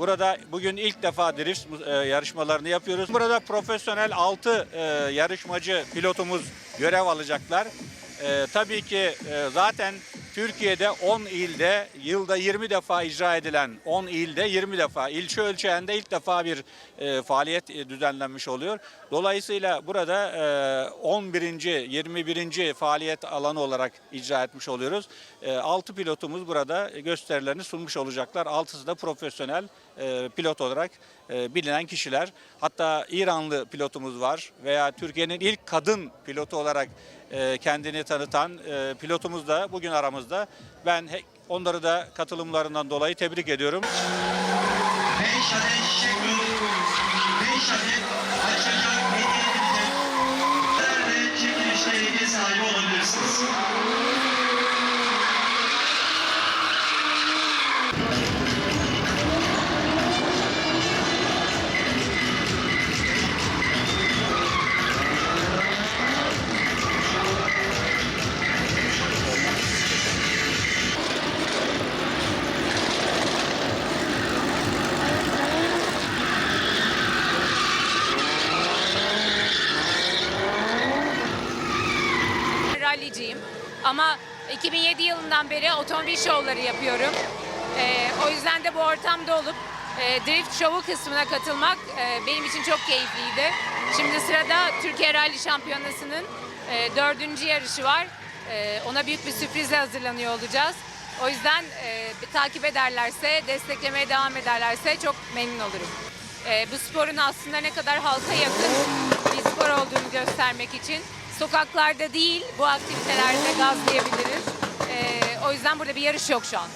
Burada bugün ilk defa drift e, yarışmalarını yapıyoruz. Burada profesyonel 6 yarışmacı pilotumuz görev alacaklar. E, tabii ki e, zaten Türkiye'de 10 ilde yılda 20 defa icra edilen 10 ilde 20 defa ilçe ölçeğinde ilk defa bir e, faaliyet e, düzenlenmiş oluyor. Dolayısıyla burada e, 11. 21. faaliyet alanı olarak icra etmiş oluyoruz. E, 6 pilotumuz burada gösterilerini sunmuş olacaklar. 6'sı da profesyonel e, pilot olarak e, bilinen kişiler. Hatta İranlı pilotumuz var veya Türkiye'nin ilk kadın pilotu olarak e, kendini tanıtan pilotumuz da bugün aramızda. Ben onları da katılımlarından dolayı tebrik ediyorum. 5 ralliciyim. Ama 2007 yılından beri otomobil şovları yapıyorum. Ee, o yüzden de bu ortamda olup e, drift şovu kısmına katılmak e, benim için çok keyifliydi. Şimdi sırada Türkiye Rally Şampiyonası'nın e, dördüncü yarışı var. E, ona büyük bir sürprizle hazırlanıyor olacağız. O yüzden e, takip ederlerse, desteklemeye devam ederlerse çok memnun olurum. E, bu sporun aslında ne kadar halka yakın bir spor olduğunu göstermek için sokaklarda değil bu aktivitelerde gazlayabiliriz. E, o yüzden burada bir yarış yok şu an.